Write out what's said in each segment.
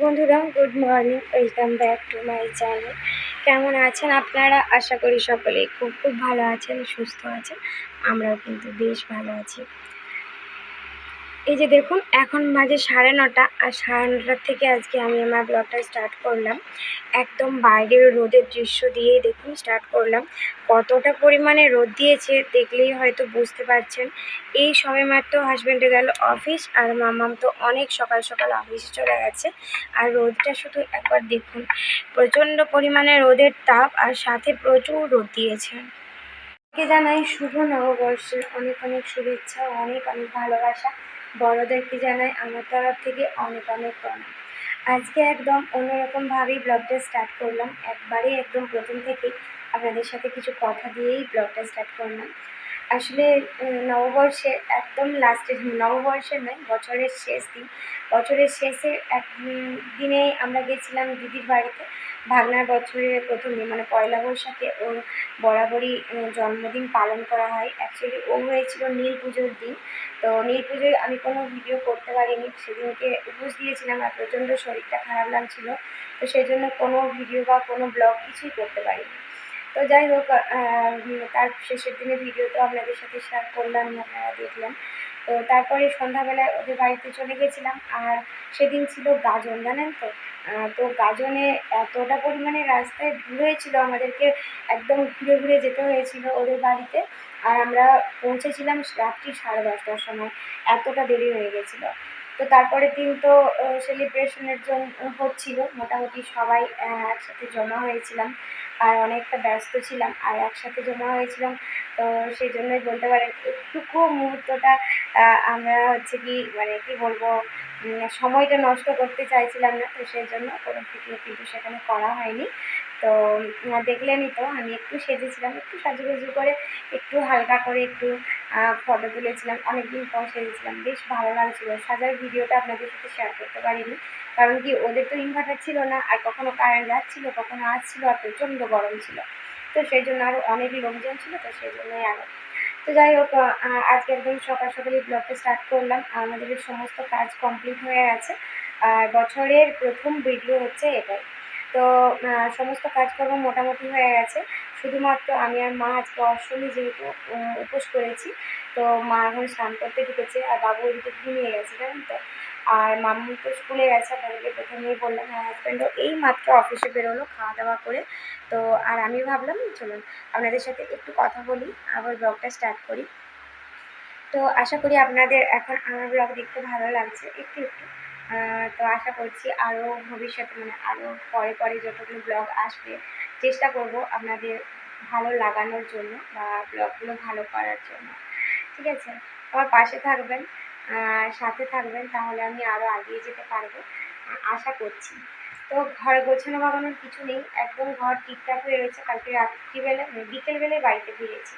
বন্ধুরা good morning welcome back to my channel কেমন আছেন আপনারা? আশা করি সকলে খুব খুব ভালো আছেন, সুস্থ আছেন। আমরাও কিন্তু বেশ ভালো আছি। এই যে দেখুন, এখন বাজে সাড়ে নটা আর সাড়ে নটার থেকে আজকে আমি আমার ব্লগটা স্টার্ট করলাম। একদম বাইরের রোদের দৃশ্য দিয়েই দেখুন স্টার্ট করলাম। কতটা পরিমাণে রোদ দিয়েছে দেখলেই হয়তো বুঝতে পারছেন। এই সবে মাত্র হাজব্যান্ডে গেল অফিস আর মামাম তো অনেক সকাল সকাল অফিসে চলে গেছে। আর রোদটা শুধু একবার দেখুন, প্রচণ্ড পরিমাণে রোদের তাপ আর সাথে প্রচুর রোদ দিয়েছে। জানাই, শুভ নববর্ষের অনেক অনেক শুভেচ্ছা অনেক অনেক ভালোবাসা। বড়োদেরকে জানাই? আমার তরফ থেকে অনেক অনেক প্রণাম। আজকে একদম অন্যরকমভাবেই ব্লগটা স্টার্ট করলাম। একবারে একদম প্রথম থেকে আপনাদের সাথে কিছু কথা দিয়েই ব্লগটা স্টার্ট করলাম। আসলে নববর্ষে একদম লাস্টের নববর্ষের নয়, বছরের শেষ দিন। বছরের শেষে এক দিনে আমরা গেছিলাম দিদির বাড়িতে। ভাগনার বছরের প্রথম দিন মানে পয়লা বৈশাখে ওর বরাবরই জন্মদিন পালন করা হয়। অ্যাকচুয়ালি ও হয়েছিল নীল পুজোর দিন। তো নীল পুজোয় আমি কোনো ভিডিও করতে পারিনি। সেদিনকে উপোস দিয়েছিলাম আর প্রচণ্ড শরীরটা খারাপ লাগছিল। তো সেই জন্য কোনো ভিডিও বা কোনো ব্লগ কিছুই করতে পারিনি। তো যাই হোক তার শেষের দিনে ভিডিও তো আপনাদের সাথে শেয়ার করলাম, আপনারা দেখলেন। তো তারপরে সন্ধ্যাবেলায় ওদের বাড়িতে চলে গেছিলাম, আর সেদিন ছিল গাজন, জানেন তো? তো গাজনে এতটা পরিমাণে রাস্তায় ভিড় হয়েছিল, আমাদেরকে একদম ঘুরে ঘুরে যেতে হয়েছিল ওদের বাড়িতে, আর আমরা পৌঁছেছিলাম রাত্রি সাড়ে দশটার সময়, এতটা দেরি হয়ে গেছিল। তো তারপরের দিন তো সেলিব্রেশনের জন্য হচ্ছিল, মোটামুটি সবাই একসাথে জমা হয়েছিলাম। আর অনেকটা ব্যস্ত ছিলাম আর একসাথে জমা হয়েছিলাম। তো সেই জন্যই বলতে পারেন, একটুকু মুহূর্তটা আমরা হচ্ছে কি মানে কি বলব সময়টা নষ্ট করতে চাইছিলাম না। তো সেই জন্য কোনো পিকনিক কিন্তু সেখানে করা হয়নি। তো দেখলেনই তো, আমি একটু সেজেছিলাম, একটু সাজুগুজু করে, একটু হালকা করে একটু ফটো তুলেছিলাম, অনেকদিন পর সেজেছিলাম, বেশ ভালো লাগছিল। সাজার ভিডিওটা আপনাদের সাথে শেয়ার করতে পারিনি, কারণ কি ওদের তো ইনভার্টার ছিল না, আর কখনো কারেন্ট যাচ্ছিল কখনো আসছিল আর প্রচণ্ড গরম ছিল। তো সেই জন্য আরও অনেক লোকজন ছিল, তো সেই জন্যই আরও তো যাই হোক আজকে একদম সকাল সকালে ব্লগটা স্টার্ট করলাম। আমাদের সমস্ত কাজ কমপ্লিট হয়ে গেছে। আর বছরের প্রথম ভিডিও হচ্ছে এটাই। তো সমস্ত কাজকর্ম মোটামুটি হয়ে গেছে। শুধুমাত্র আমি আর মা আজকে অষ্টমী যেহেতু উপোস করেছি, তো মা এখন স্নান করতে ঢুকেছে আর বাবু ওইদিকে ঘুমিয়ে গেছে, জানেন তো? আর মামু তো স্কুলে গেছে, আপনাদেরকে প্রথমেই বললাম আমার হাজব্যান্ডও এই মাত্র অফিসে বেরোলো খাওয়া দাওয়া করে। তো, আর আমি ভাবলাম, চলুন আপনাদের সাথে একটু কথা বলি, আবার ব্লগটা স্টার্ট করি। তো, আশা করি আপনাদের এখন আমার ব্লগ দেখতে ভালো লাগছে, একটু একটু। তো আশা করছি আরও ভবিষ্যতে মানে আরও পরে পরে যতগুলো ব্লগ আসবে, চেষ্টা করব আপনাদের ভালো লাগানোর জন্য বা ব্লগগুলো ভালো করার জন্য। ঠিক আছে? আমার পাশে থাকবেন সাথে থাকবেন, তাহলে আমি আরও এগিয়ে যেতে পারব, আশা করছি। তো ঘর গোছানো বাগানোর কিছু নেই, একদম ঘর ঠিকঠাক হয়ে রয়েছে, কালকে রাত্রিবেলা মানে বিকেলবেলায় বাড়িতে ফিরেছি।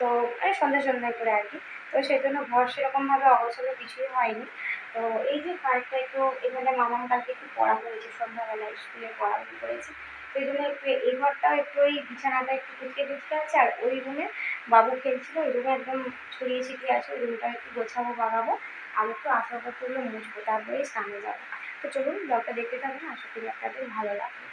তো, এই সন্ধ্যা সন্ধ্যায় করে আর কি। তো সেই জন্য ঘর সেরকমভাবে অগোছালো কিছুই হয়নি। তো এই যে কার্ডটা একটু এখানে মামাম কালকে একটু পড়া করেছে সন্ধ্যাবেলায় স্কুলে পড়াশুনো করেছে। সেই জন্য একটু এই ঘরটাও একটু ওই বিছানাটা একটু কুচকে কুচকে আছে আর ওই রুমে বাবু খেলছিল, ওই রুমে একদম ছড়িয়ে ছিটিয়ে আছে, ওই রুমটা একটু গোছাবো, বাগাবো, আর একটু আসবাবপত্রগুলো মুছবো তারপরে স্নানে যাব। তো চলুন, ব্লগটা দেখতে থাকুন, আশা করি আপনাদের ভালো লাগবে।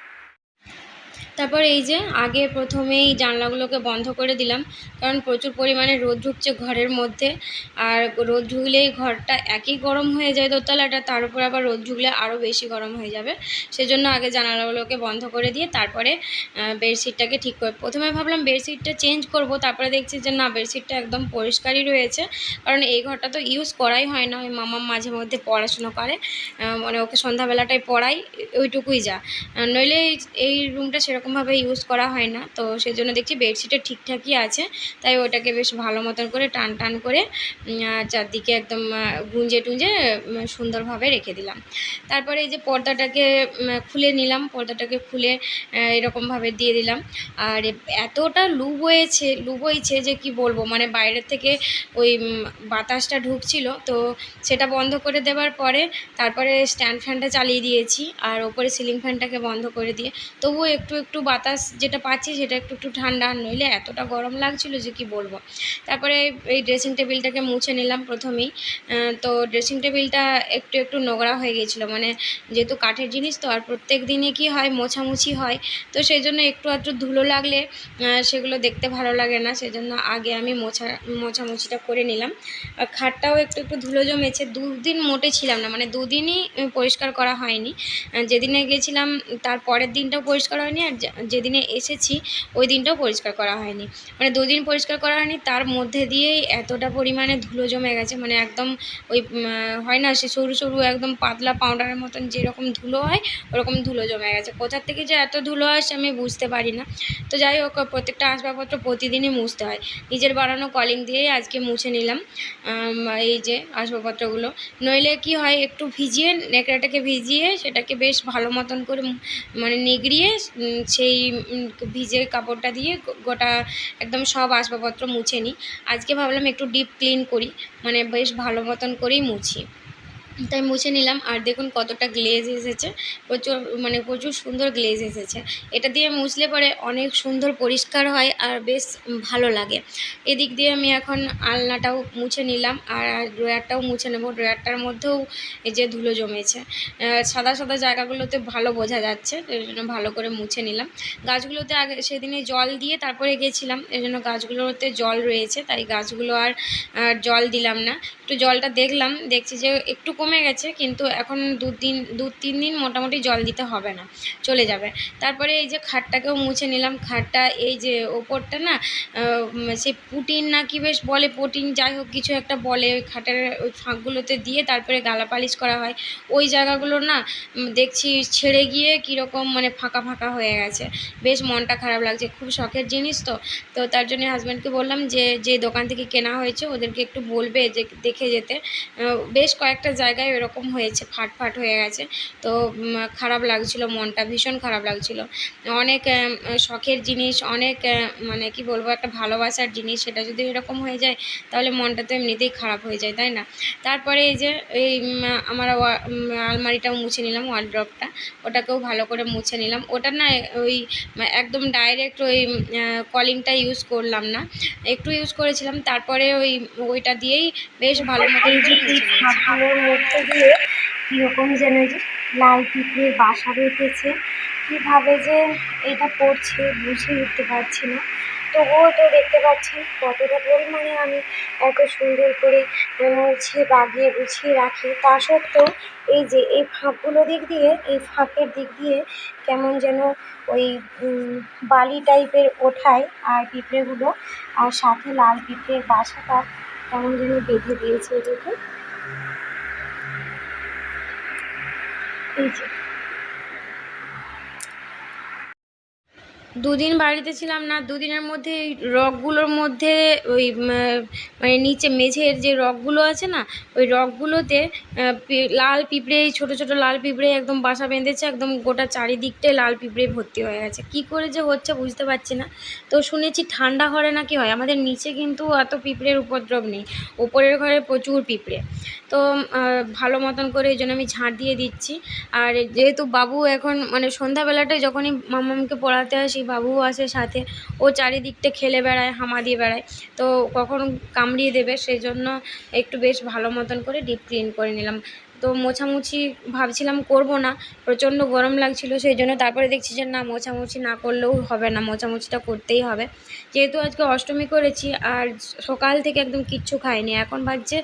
তারপর এই যে আগে প্রথমেই জানলাগুলোকে বন্ধ করে দিলাম, কারণ প্রচুর পরিমাণে রোদ ঢুকছে ঘরের মধ্যে। আর রোদ ঢুকলেই ঘরটা একই গরম হয়ে যায় দোতলাটা, তার উপর আবার রোদ ঢুকলে আরও বেশি গরম হয়ে যাবে। সেজন্য আগে জানালাগুলোকে বন্ধ করে দিয়ে তারপরে বেডশিটটাকে ঠিক করে, প্রথমে ভাবলাম বেডশিটটা চেঞ্জ করব, তারপরে দেখছি যে না, বেডশিটটা একদম পরিষ্কারই রয়েছে। কারণ এই ঘরটা তো ইউজ করাই হয় না, ওই মামা মাঝে মধ্যে পড়াশুনো করে মানে ওকে সন্ধ্যাবেলাটায় পড়াই, ওইটুকুই যা। নইলে এই- এই রুমটা সেরকমভাবে ইউজ করা হয় না। তো সেই জন্য দেখছি বেডশিটটা ঠিকঠাকই আছে। তাই ওটাকে বেশ ভালো মতন করে টান টান করে চারদিকে একদম গুঁজে টুঁজে সুন্দরভাবে রেখে দিলাম। তারপরে এই যে পর্দাটাকে খুলে নিলাম। পর্দাটাকে খুলে এরকমভাবে দিয়ে দিলাম। আর এতটা লু বয়েছে, লু বইছে যে কি বলব? মানে বাইরের থেকে ওই বাতাসটা ঢুকছিল। তো সেটা বন্ধ করে দেওয়ার পরে তারপরে স্ট্যান্ড ফ্যানটা চালিয়ে দিয়েছি। আর ওপরে সিলিং ফ্যানটাকে বন্ধ করে দিয়ে। তবুও একটু একটু বাতাস যেটা পাচ্ছি সেটা একটু একটু ঠান্ডা। নইলে এতটা গরম লাগছিল যে কি বলব? তারপরে এই ড্রেসিং টেবিলটাকে মুছে নিলাম প্রথমেই। তো ড্রেসিং টেবিলটা একটু একটু নোংরা হয়ে গেছিল। মানে যেহেতু কাঠের জিনিস তো, আর প্রত্যেক দিনে কি হয়? মোছামুছি হয়। তো সেই জন্য একটু আধটু ধুলো লাগলে সেগুলো দেখতে ভালো লাগে না। সেজন্য আগে আমি মোছা, মোছামুছিটা করে নিলাম। আর খাটটাও একটু একটু ধুলো জমেছে। দুদিন মোটে ছিলাম না। মানে দুদিনই পরিষ্কার করা হয়নি। যেদিনে গেছিলাম, তার পরের দিনটাও পরিষ্কার হয়নি। আর যেদিনে এসেছি, ওই দিনটাও পরিষ্কার করা হয়নি। মানে দুদিন পরিষ্কার করা হয়নি, তার মধ্যে দিয়েই এতটা পরিমাণে ধুলো জমে গেছে। মানে একদম ওই হয় না, সে সরু সরু একদম পাতলা পাউডারের মতন যেরকম ধুলো হয়, ওরকম ধুলো জমে গেছে। কোথার থেকে যে এত ধুলো আসে আমি বুঝতে পারি না। তো যাই হোক, প্রত্যেকটা আসবাবপত্র প্রতিদিনই মুছতে হয়। নিজের বানানো কলিং দিয়েই আজকে মুছে নিলাম এই যে আসবাবপত্রগুলো। নইলে কি হয়, একটু ভিজিয়ে, নেকড়াটাকে ভিজিয়ে, সেটাকে বেশ ভালো মতন করে মানে নিগড়িয়ে সেই ভিজে কাপড়টা দিয়ে গোটা একদম সব আসবাবপত্র মুছে নিই। আজকে ভাবলাম একটু ডিপ ক্লিন করি মানে বেশ ভালো মতন করেই মুছি। তাই মুছে নিলাম। আর দেখুন কতটা গ্লেজ এসেছে। প্রচুর মানে প্রচুর সুন্দর গ্লেজ এসেছে। এটা দিয়ে মুছলে পরে অনেক সুন্দর পরিষ্কার হয় আর বেশ ভালো লাগে। এদিক দিয়ে আমি এখন আলনাটাও মুছে নিলাম আর ড্রয়ারটাও মুছে নেব। ড্রয়ারটার মধ্যেও এই যে ধুলো জমেছে। সাদা সাদা জায়গাগুলোতে ভালো বোঝা যাচ্ছে এই জন্য ভালো করে মুছে নিলাম। গাছগুলোতে আগে সেদিনে জল দিয়ে তারপরে গেছিলাম এই জন্য গাছগুলোতে জল রয়েছে, তাই গাছগুলো আর জল দিলাম না। একটু জলটা দেখলাম, দেখছি যে একটু কমে গেছে, কিন্তু এখন দু দিন, দু তিন দিন মোটামুটি জল দিতে হবে না, চলে যাবে। তারপরে এই যে খাটটাকেও মুছে নিলাম, খাটটা এই যে ওপরটা না সে পুটিন না কি বেশ বলে পুটিন, যাই হোক কিছু একটা বলে ওই খাটের ওই ফাঁকগুলোতে দিয়ে তারপরে গালা পালিশ করা হয়। ওই জায়গাগুলো না দেখছি ছেড়ে গিয়ে কীরকম মানে ফাঁকা ফাঁকা হয়ে গেছে। বেশ মনটা খারাপ লাগছে, খুব শখের জিনিস তো। তো তার জন্য হাজব্যান্ডকে বললাম যে যে দোকান থেকে কেনা হয়েছে, ওদেরকে একটু বলবে যে, দেখে যেতে। বেশ কয়েকটা জায়গায় এরকম হয়েছে ফাট ফাট হয়ে গেছে। তো খারাপ লাগছিল, মনটা ভীষণ খারাপ লাগছিল। অনেক শখের জিনিস, অনেক মানে কি বলব, একটা ভালোবাসার জিনিস, সেটা যদি এরকম হয়ে যায়, তাহলে মনটা তো এমনিতেই খারাপ হয়ে যায়, তাই না? তারপরে এই যে, এই আমার আলমারিটাও মুছে নিলাম ওয়ার্ড্রপটা ওটাকেও ভালো করে মুছে নিলাম। ওটা না, ওই একদম ডাইরেক্ট ওই কলিংটা ইউজ করলাম না। একটু ইউজ করেছিলাম, তারপরে ওই, ওইটা দিয়েই বেশ ভালো মতো এই যে করে এই মুছে নিয়েছি। ফাঁকগুলোর মধ্যে দিয়ে কীরকম যেন এই যে লাল পিঁপড়ের বাসা বেঁধেছে, কীভাবে যে এটা পড়ছে বুঝে উঠতে পারছি না তবুও তো দেখতে পাচ্ছেন কতটা পরিমাণে আমি এত সুন্দর করে মুছে বাগিয়ে গুছিয়ে রাখি তা সত্ত্বেও এই যে এই ফাঁকগুলো দিক দিয়ে, এই ফাঁকের দিক দিয়ে কেমন যেন ওই বালি টাইপের ওঠায় আর পিঁপড়েগুলো, আর সাথে লাল পিঁপড়ের বাসাটা কেমন যেন বেঁধে দিয়েছে দেখুন এই যে দুদিন বাড়িতে ছিলাম না, দুদিনের মধ্যে এই রগগুলোর মধ্যে ওই মানে নিচে মেঝের যে রগগুলো আছে না, ওই পি- লাল পিঁপড়ে ছোটো ছোটো লাল পিঁপড়ে একদম বাসা বেঁধেছে, একদম গোটা চারিদিকটাই লাল পিঁপড়ে ভর্তি হয়ে গেছে। কী করে যে হচ্ছে বুঝতে পারছি না। তো শুনেছি ঠান্ডা ঘরে নাকি হয়, আমাদের নিচে কিন্তু এত পিঁপড়ের উপদ্রব নেই, ওপরের ঘরে প্রচুর পিঁপড়ে। তো ভালো মতন করে এই জন্য আমি ঝাঁট দিয়ে দিচ্ছি। আর যেহেতু বাবু এখন মানে সন্ধ্যাবেলাটায় যখনই মামামকে পড়াতে আসি বাবুও আসে সাথে। ও চারিদিকটা খেলে বেড়ায়, হামা দিয়ে বেড়ায়। তো কখন কামড়িয়ে দেবে সেই জন্য একটু বেশ ভালো মতন করে ডিপ ক্লিন করে নিলাম। তো মোছামুছি ভাবছিলাম করব না, প্রচণ্ড গরম লাগছিল, সেই জন্য তারপরে দেখছি যে না, মোছামুছি না করলেও হবে না, মোছামুছিটা করতেই হবে। যেহেতু আজকে অষ্টমী করেছি, আর সকাল থেকে একদম কিচ্ছু খাইনি, এখন বাজছে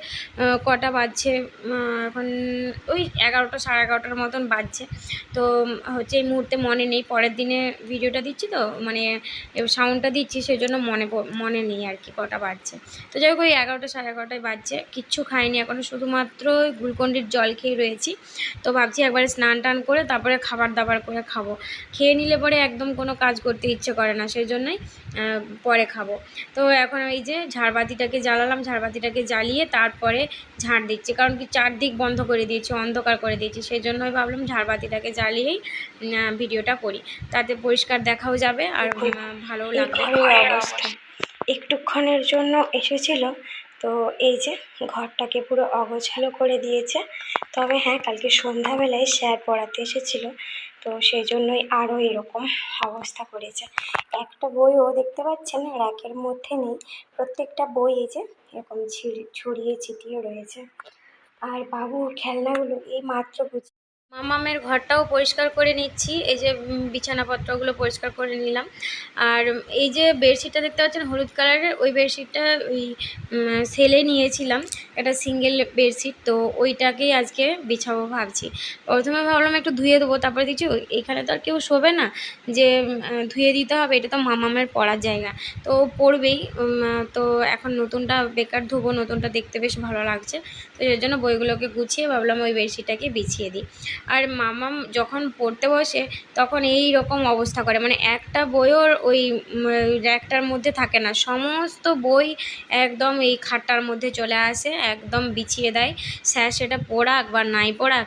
কটা বাজছে এখন ওই এগারোটা, সাড়ে এগারোটার মতন বাজছে। তো হচ্ছে এই মুহূর্তে মনে নেই, পরের দিনে ভিডিওটা দিচ্ছি তো মানে সাউন্ডটা দিচ্ছি, সেই জন্য মনে মনে নেই আর কি, কটা বাজছে। তো যাই হোক, ওই এগারোটা, সাড়ে এগারোটায় বাজছে, কিচ্ছু খাইনি, এখন শুধুমাত্র গ্লুকন্ডির জল খেয়ে রয়েছি। তো ভাবছি একবারে স্নান টান করে তারপরে খাবার দাবার করে খাব। খেয়ে নিলে পরে একদম কোনো কাজ করতে ইচ্ছে করে না সেই জন্যই পরে খাব। তো এখন এই যে ঝাড়বাতিটাকে জ্বালালাম ঝাড়বাতিটাকে জ্বালিয়ে তারপরে ঝাড় দিচ্ছি। কারণ কি চারদিক বন্ধ করে দিয়েছি অন্ধকার করে দিয়েছি সেই জন্যই ভাবলাম ঝাড়বাতিটাকে জ্বালিয়েই ভিডিওটা করি। তাতে পরিষ্কার দেখাও যাবে আর ভালোও লাগবে। অবস্থা। একটুক্ষণের জন্য এসেছিল তো এই যে ঘরটাকে পুরো অগোছালো করে দিয়েছে। তবে হ্যাঁ কালকে সন্ধ্যাবেলায় স্যার পড়াতে এসেছিল, তো সেই জন্যই আরও এরকম অবস্থা করেছে। একটা বইও দেখতে পাচ্ছেন র্যাকের মধ্যে নেই। প্রত্যেকটা বই এই যে এরকম ছিড়ি- ছড়িয়ে ছিটিয়ে রয়েছে। আর বাবুর খেলনাগুলো এই মাত্র গুছ- মামামের ঘরটাও পরিষ্কার করে নিচ্ছি। এই যে বিছানাপত্রগুলো পরিষ্কার করে নিলাম। আর এই যে বেডশিটটা দেখতে পাচ্ছেন, হলুদ কালারের, ওই বেডশিটটা ওই সেলে নিয়েছিলাম। একটা সিঙ্গেল বেডশিট, তো ওইটাকেই আজকে বিছাবো ভাবছি। প্রথমে ভাবলাম একটু ধুয়ে দেবো, তারপরে দেখছি এখানে তো আর কেউ শোবে না। যে ধুয়ে দিতে হবে, এটা তো মামামের পড়ার জায়গা। তো পড়বেই তো এখন নতুনটা বেকার ধুবো, নতুনটা দেখতে বেশ ভালো লাগছে। তো এর জন্য বইগুলোকে গুছিয়ে ভাবলাম ওই বেডশিটটাকে বিছিয়ে দিই। আর মামা যখন পড়তে বসে, তখন এই রকম অবস্থা করে। মানে একটা বইও ওই র্যাকটার মধ্যে থাকে না। সমস্ত বই একদম এই খাটটার মধ্যে চলে আসে, একদম বিছিয়ে দেয়। স্যার সেটা পড়াক বা নাই পড়াক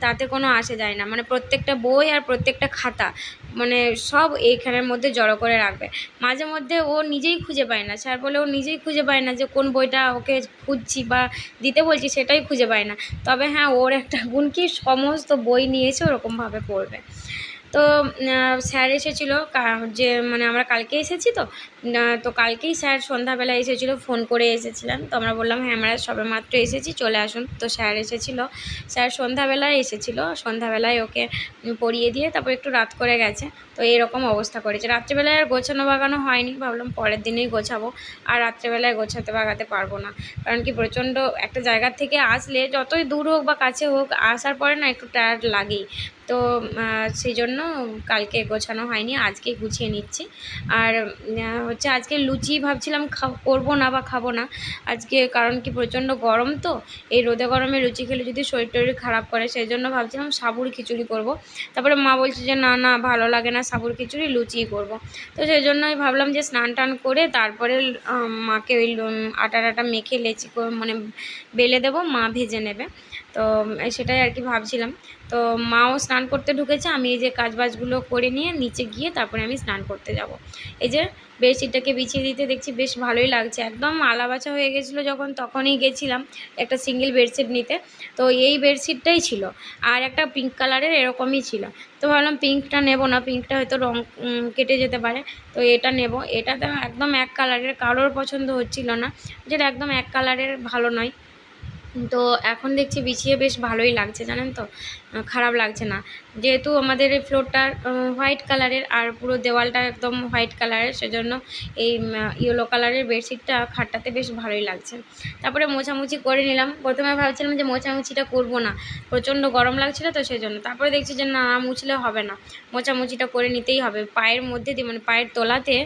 তাতে কোনো আসে যায় না। মানে প্রত্যেকটা বই আর প্রত্যেকটা খাতা। মানে সব এইখানের মধ্যে জড়ো করে রাখবে। মাঝে মধ্যে ও নিজেই খুঁজে পায় না। স্যার বলে ও নিজেই খুঁজে পায় না যে কোন বইটা ওকে খুঁজছি বা দিতে বলছি সেটাই খুঁজে পায় না। তবে হ্যাঁ ওর একটা গুণ কি, সমস্ত বই নিয়েছে ওরকমভাবে পড়বে। তো স্যার এসেছিল যে মানে আমরা কালকে এসেছি তো তো কালকেই স্যার সন্ধ্যাবেলা এসেছিল, ফোন করে এসেছিলেন। তো আমরা বললাম হ্যাঁ আমরা সবে মাত্র এসেছি, চলে আসুন। তো স্যার এসেছিল। স্যার সন্ধ্যাবেলায় এসেছিল, সন্ধ্যাবেলায় ওকে পড়িয়ে দিয়ে তারপর একটু রাত করে গেছে। তো এরকম অবস্থা করেছে। রাত্রেবেলায় আর গোছানো বাগানো হয়নি, ভাবলাম পরের দিনেই গোছাবো। আর রাত্রেবেলায় গোছাতে বাগাতে পারব না। কারণ কি, প্রচণ্ড একটা জায়গার থেকে আসলে যতই দূর হোক বা কাছে হোক, আসার পরে না একটু টায়ার্ড লাগেই। তো সেই জন্য কালকে গোছানো হয়নি আজকেই গুছিয়ে নিচ্ছি। আর হচ্ছে আজকে লুচি ভাবছিলাম করব না বা খাব না। আজকে কারণ কি প্রচণ্ড গরম তো, এই রোদে গরমে লুচি খেলে যদি শরীর টরীর খারাপ করে সেই জন্য ভাবছিলাম সাবুর খিচুড়ি করব। তারপরে মা বলছে যে, না না, ভালো লাগে না সাবুর খিচুড়ি লুচিই করব। তো সেই জন্যই ভাবলাম যে, স্নান টান করে তারপরে মাকে ওই আটা টাটা মেখে লেচি মানে বেলে দেবো, মা ভেজে নেবে। তো সেটাই আর কি ভাবছিলাম। তো মাও স্নান করতে ঢুকেছে, আমি এই যে কাজবাজগুলো করে নিয়ে নিচে গিয়ে তারপরে আমি স্নান করতে যাব। এই যে বেডশিটটাকে বিছিয়ে দিতে দেখছি বেশ ভালোই লাগছে। একদম আলাবাচা হয়ে গেছিল যখন তখনই গেছিলাম একটা সিঙ্গেল বেডশিট নিতে। তো এই বেডশিটটাই ছিল আর একটা পিঙ্ক কালারের এরকমই ছিল। তো ভাবলাম পিঙ্কটা নেব না, পিঙ্কটা হয়তো রং কেটে যেতে পারে। তো এটা নেব। এটা তো একদম এক কালারের, কারোর পছন্দ হচ্ছিল না। যেটা একদম এক কালারের ভালো নয়। তো এখন দেখছি বিছিয়ে বেশ ভালোই লাগছে জানেন তো? খারাপ লাগছে না। যেহেতু আমাদের এই ফ্লোরটা হোয়াইট কালারের আর পুরো দেওয়ালটা একদম হোয়াইট কালারের সেজন্য এই ইয়েলো কালারের বেডশিটটা খাটটাতে বেশ ভালোই লাগছে। তারপরে মোছামুছি করে নিলাম। প্রথমে ভাবছিলাম যে মোছামুছিটা করব না। প্রচণ্ড গরম লাগছিল তো সেই জন্য তারপরে দেখছি যে না, মুছলে হবে না। মোছামুছিটা করে নিতেই হবে। পায়ের মধ্যে দিয়ে মানে পায়ের তলাতে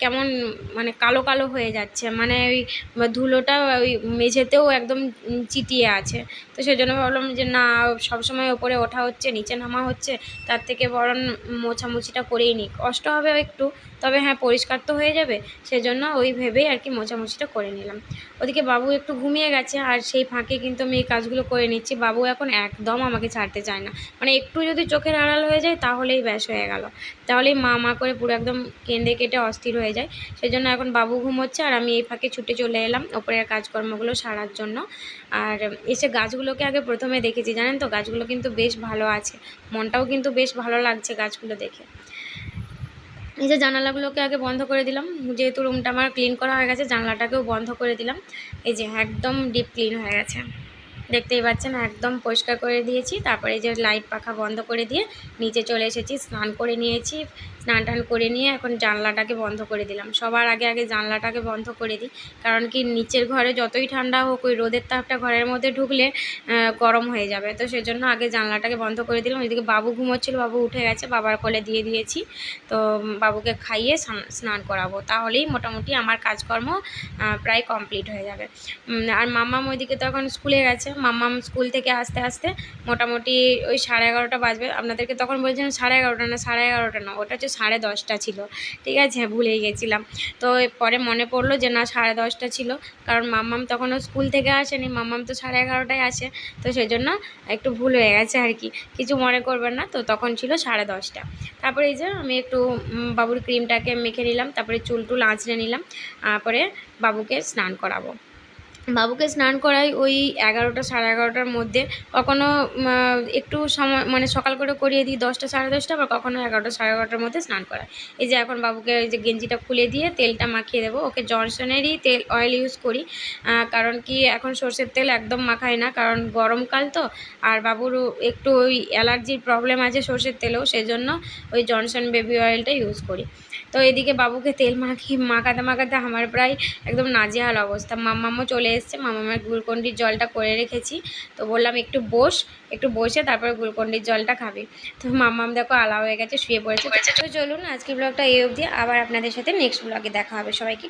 কেমন মানে কালো কালো হয়ে যাচ্ছে। মানে ওই ধুলোটা ওই মেঝেতেও একদম চিটিয়ে আছে। তো সেই জন্য ভাবলাম যে না সবসময় ওপরে ওঠা হচ্ছে, নিচে নামা হচ্ছে, তার থেকে বরং মোছামুছিটা করেই নিই কষ্ট হবে একটু, তবে হ্যাঁ পরিষ্কার তো হয়ে যাবে, সেজন্য ওই ভেবেই আর কি মোছামুছিটা করে নিলাম। ওদিকে বাবু একটু ঘুমিয়ে গেছে, আর সেই ফাঁকে কিন্তু আমি এই কাজগুলো করে নিচ্ছি। বাবু এখন একদম আমাকে ছাড়তে চায় না। মানে একটু যদি চোখের আড়াল হয়ে যায়, তাহলেই ব্যাস হয়ে গেল। তাহলেই মা মা করে পুরো একদম কেঁদে কেটে অস্থির হয়ে যায়। সেই জন্য এখন বাবু ঘুমোচ্ছে আর আমি এই ফাঁকে ছুটে চলে এলাম ওপরের কাজকর্মগুলো সারার জন্য। আর এসে গাছগুলোকে আগে প্রথমে দেখেছি, জানেন তো? গাছগুলো কিন্তু বেশ ভালো আছে। মনটাও কিন্তু বেশ ভালো লাগছে গাছগুলো দেখে। এই যে জানালাগুলোকে আগে বন্ধ করে দিলাম। যেহেতু রুমটা আমার ক্লিন করা হয়ে গেছে, জানলাটাকেও বন্ধ করে দিলাম। এই যে একদম ডিপ ক্লিন হয়ে গেছে। দেখতেই পাচ্ছেন, একদম পরিষ্কার করে দিয়েছি। তারপরে যে লাইট পাখা বন্ধ করে দিয়ে নিচে চলে এসেছি, স্নান করে নিয়েছি। স্নান টান করে নিয়ে এখন জানলাটাকে বন্ধ করে দিলাম। সবার আগে আগে জানলাটাকে বন্ধ করে দিই, কারণ কি নিচের ঘরে যতই ঠান্ডা হোক ওই রোদের তাপটা ঘরের মধ্যে ঢুকলে গরম হয়ে যাবে। তো সেজন্য আগে জানলাটাকে বন্ধ করে দিলাম। ওইদিকে বাবু ঘুমোচ্ছিল, বাবু উঠে গেছে, বাবার কোলে দিয়ে দিয়েছি। তো বাবুকে খাইয়ে স্নান- স্নান করাবো। তাহলেই মোটামুটি আমার কাজকর্ম প্রায় কমপ্লিট হয়ে যাবে। আর মাম্মাম ওইদিকে তো এখন স্কুলে গেছে। মাম্মাম স্কুল থেকে আসতে আসতে মোটামুটি ওই সাড়ে এগারোটা বাজবে। আপনাদেরকে তখন বলছিলাম সাড়ে এগারোটা না, সাড়ে এগারোটা না, ওটা হচ্ছে সাড়ে দশটা ছিল। ঠিক আছে, ভুলেই গেছিলাম। তো পরে মনে পড়ল যে না, সাড়ে দশটা ছিল। কারণ মাম্মাম তখনও স্কুল থেকে আসেনি। মাম্মাম তো সাড়ে এগারোটায় আসে। তো সেই জন্য একটু ভুল হয়ে গেছে আর কি। কিছু মনে করবেন না। তো তখন ছিল সাড়ে দশটা। তারপরে এই যে আমি একটু বাবুর ক্রিমটাকে মেখে নিলাম। তারপরে চুল টুল আঁচড়ে নিলাম। তারপরে বাবুকে স্নান করাবো। বাবুকে স্নান করাই ওই এগারোটা সাড়ে এগারোটার মধ্যে। কখনো উম, আহ, একটু সময় মানে সকাল করে করিয়ে দিই দশটা সাড়ে দশটা বা কখনো এগারোটা সাড়ে এগারোটার মধ্যে স্নান করাই। এই যে এখন বাবুকে ওই যে গেঞ্জিটা খুলে দিয়ে তেলটা মাখিয়ে দেবো। ওকে জনসনেরই তেল অয়েল ইউজ করি। কারণ কি এখন সর্ষের তেল একদম মাখাই না কারণ গরমকাল তো। আর বাবুর একটু ওই অ্যালার্জির প্রবলেম আছে সর্ষের তেলেও সেই জন্য ওই জনসন বেবি অয়েলটা ইউজ করি। তো এদিকে বাবুকে তেল মাখিয়ে মাখাতে মাখাতে আমার প্রায় একদম নাজেহাল অবস্থা। মাম্মামও চলে এসছে মাম্মামের গ্লুকন্ডির জলটা করে রেখেছি। তো বললাম, একটু বস, একটু বসে তারপরে গ্লুকন্ডির জলটা খাবে। তো মামাম দেখো আলা হয়ে গেছে, শুয়ে পড়েছে। তো চলুন, আজকের ব্লগটা এই অবধি। আবার আপনাদের সাথে নেক্সট ব্লগে দেখা হবে। সবাইকে